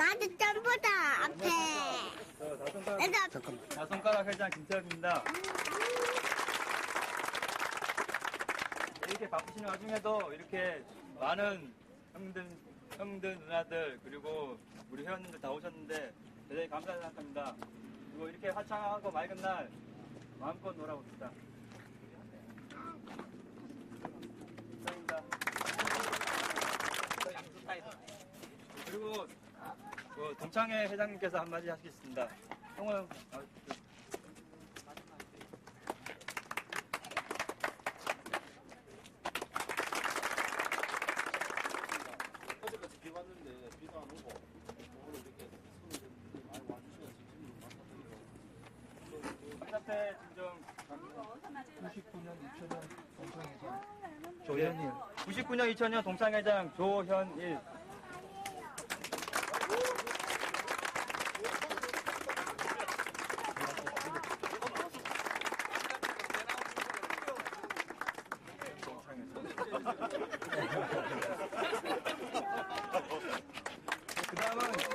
나도 점보다 앞에. 저 다손가락, 내가 잠깐만. 다손가락 회장 김태엽입니다. 이렇게 바쁘신 와중에도 이렇게 많은 형들, 형들, 누나들, 그리고 우리 회원님들 다 오셨는데 대단히 감사하게 생각합니다. 그리고 이렇게 화창하고 맑은 날 마음껏 놀아봅시다. 감사합니다. 그리고 그 동창회 회장님께서 한마디 하시겠습니다. 형은 아, 그, 어제까지 비 왔는데 비도 안 오고 오늘 이렇게 손을 많이 와주셔서 진심으로 감사드리고 한사태 진정 99년, 2000년 동창회장 조현일. 99년 2000년 동창회장 조현일 그